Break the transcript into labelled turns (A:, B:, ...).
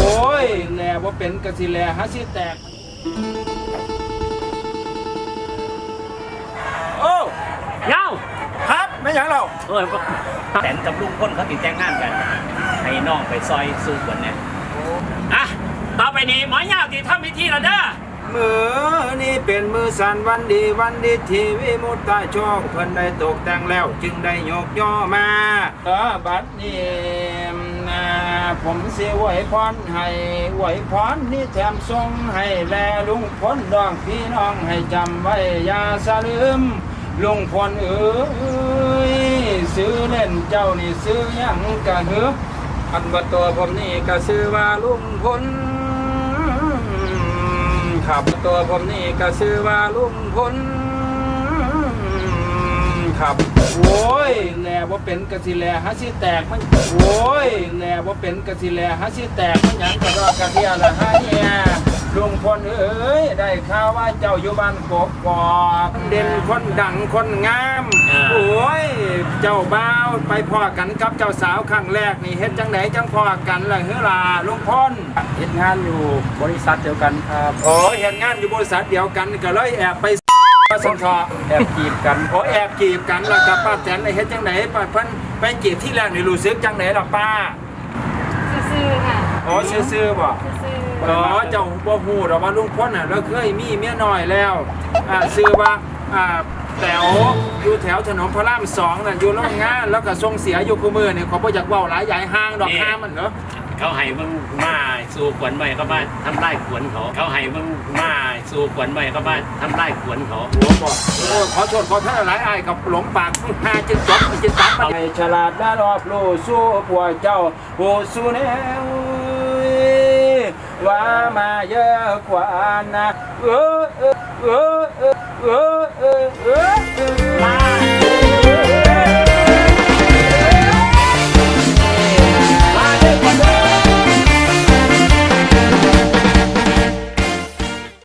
A: โอ้ยแหล่ว่าเป็นกะสิแหล่ฮะสิแตก โอ้
B: เงา
A: ครับไม่หยังเรา
B: เออแตนกับลุงพ้นเขาติดแต่งงานกัน ให้น้องไปซอยสู้กันเนี่ยอะต่อไปนี้หมอเงาที่ทำพิธีแล้วเด้อ
A: มือนี่ เป็นมือสันวันดีวันดีทีวิมุตตาโชคเพิ่นได้ตกแต่งแล้ว จึงได้ยกย่อมาเออบัดนี้อ่าผมเสิไหวพรให้ไหวพรนี่แถมทรงให้แลลุงพ้นดองพี่น้องให้จำไว้อย่าสลืมลุงพลเอ้ยซื้อเล่นเจ้านี่ซื้อยังกะเหืออันว่าตัวผมนี่ก็ซื้อว่าลุงพล ครับ ตัวผมนี่ก็ซื้อว่าลุงพลครับโอ้ยแหล่ว่าเป็นกะสิแหล่ฮะสิแตกมันโอ้ยแหล่ว่าเป็นกะสิแหล่ฮะสิแตกมันหยังกะรอกกะเทียละฮะเนี่ยลุงพลเอ้ยได้ข่าวว่าเจ้าอยู่บ้านกกอกเด่นคนดังคนงาม
B: อ่า
A: โอ้ย เจ้าบ่าวไปพ่อกันกับเจ้าสาวครั้งแรกนี่เฮ็ดจังไหนจังพ่อกันล่ะเฮือล่ะลุงพล
C: เฮ็ดงานอยู่บริษัทเดียวกันครับ
A: โอ้ยเฮ็ดงานอยู่บริษัทเดียวกันก็เลยแอบไปสังเคราะห์
C: แอบจีบกัน
A: โอ้แอบจีบกันแล้วกับป้าแตนได้เฮ็ดจังไหนป้าเพิ่นไปจีบที่แรกนี่รู้สึกจังไหนล่ะป้า
D: ซื่อๆค่ะ
A: อ๋อซื่อๆบ่
D: ซื่อ
A: อ๋อเจ้าบ่ฮู้ดอกว่าลุงพลน่ะเราเคยมีเมียน้อยแล้วอ่าชื่อว่าอ่า แต๋วอยู่แถวถนนพระรามสองน่ะอยู่โรงงานแล้วก็ส่งเสียอยู่คู่มือนี่เขาบ่อยากเว้าหลายใหญ่ห้างดอกห้างมันเหรอ
B: เขาให้มึงมาสู่ขวัญไว้เขามาทำลายขวัญเขาเขาให้มึงมาสู่ขวัญไว้เขามาทำลายขวัญเขา
A: หัวบอกโอ้ขอโทษขอโทษหลายอายกับหลงปากหาจึงจบจึงตัดมาให้ฉลาดน่ารอบรู้สู้พวกเจ้าโอ้สู้แนวว่ามาเยอะกว่านะเออเออเออเออเออเออเออ